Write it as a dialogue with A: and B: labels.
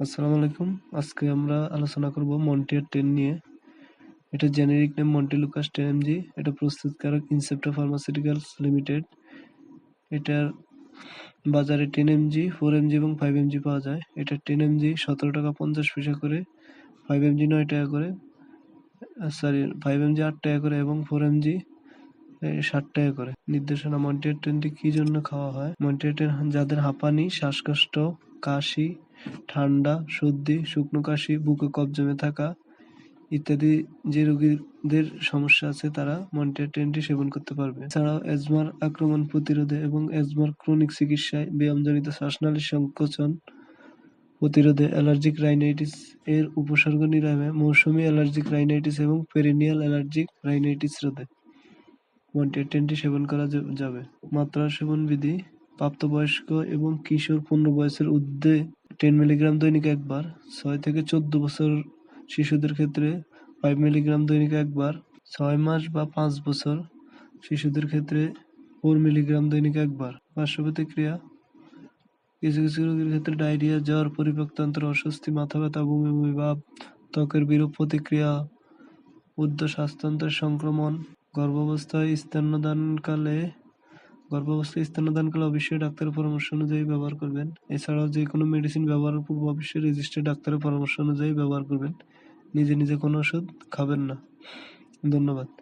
A: আসসালামু আলাইকুম। আজকে আমরা আলোচনা করব মন্টিয়ার টেন নিয়ে। এটা generic name montelukast ten MG এটা প্রস্তুতকারক ইনসেপ্টা ফার্মাসিউটিক্যালস লিমিটেড এটার বাজারে টেন এমজি, ফোর এমজি এবং ফাইভ এমজি পাওয়া যায়। এটা টেন এমজি, সতেরো টাকা পঞ্চাশ পয়সা করে, ফাইভ এমজি নয় টাকা করে সরি ফাইভ এমজি আট টাকা করে এবং ফোর এমজি ষাট টাকা করে। নির্দেশনা, মন্টিয়ার টেনটি কী জন্য খাওয়া হয়? মন্টিয়ার টেন যাদের হাঁপানি, শ্বাসকষ্ট, কাশি ঠান্ডা, সর্দি, শুকনো কাশি, বুকে কফ জমে থাকা ইত্যাদি যে রোগীদের সমস্যা আছে, তারা মন্টিয়ার টেনটি সেবন করতে পারবে। এছাড়াও এজমার আক্রমণ প্রতিরোধে এবং এজমার ক্রনিক চিকিৎসায় ব্যায়ামজনিত শ্বাসনালীর সংকোচন প্রতিরোধে অ্যালার্জিক রাইনাইটিস এর উপসর্গ নিরাময়ে, মৌসুমি অ্যালার্জিক রাইনাইটিস এবং পেরিনিয়াল অ্যালার্জিক রাইনাইটিস রোধে মন্টিয়ার টেনটি সেবন করা যাবে। মাত্রা সেবন বিধি প্রাপ্তবয়স্ক এবং কিশোর পূর্ণ বয়সের ঊর্ধ্বে টেন মিলিগ্রাম দৈনিক একবার, ছয় থেকে চোদ্দ বছর শিশুদের ক্ষেত্রে ফাইভ মিলিগ্রাম দৈনিক একবার, ছয় মাস বা পাঁচ বছর শিশুদের ক্ষেত্রে ফোর মিলিগ্রাম দৈনিক একবার। পার্শ্ব প্রতিক্রিয়া কিছু কিছু রোগীর ক্ষেত্রে ডায়রিয়া জ্বর পরিপাকতন্ত্র অস্বস্তি, মাথা ব্যথা, বমি বমি, ভাব, ত্বকের বিরূপ প্রতিক্রিয়া উদ্ধ স্বাস্থ্যন্ত্রের সংক্রমণ, গর্ভাবস্থায় স্তন্যদানকালে গর্ভাবস্থায় স্তন্যদানকালে অবশ্যই ডাক্তারের পরামর্শ অনুযায়ী ব্যবহার করবেন। এছাড়াও যে কোনো মেডিসিন ব্যবহারের পূর্ব অবশ্যই রেজিস্টার্ড ডাক্তারের পরামর্শ অনুযায়ী ব্যবহার করবেন। নিজে নিজে কোনো ওষুধ খাবেন না। ধন্যবাদ।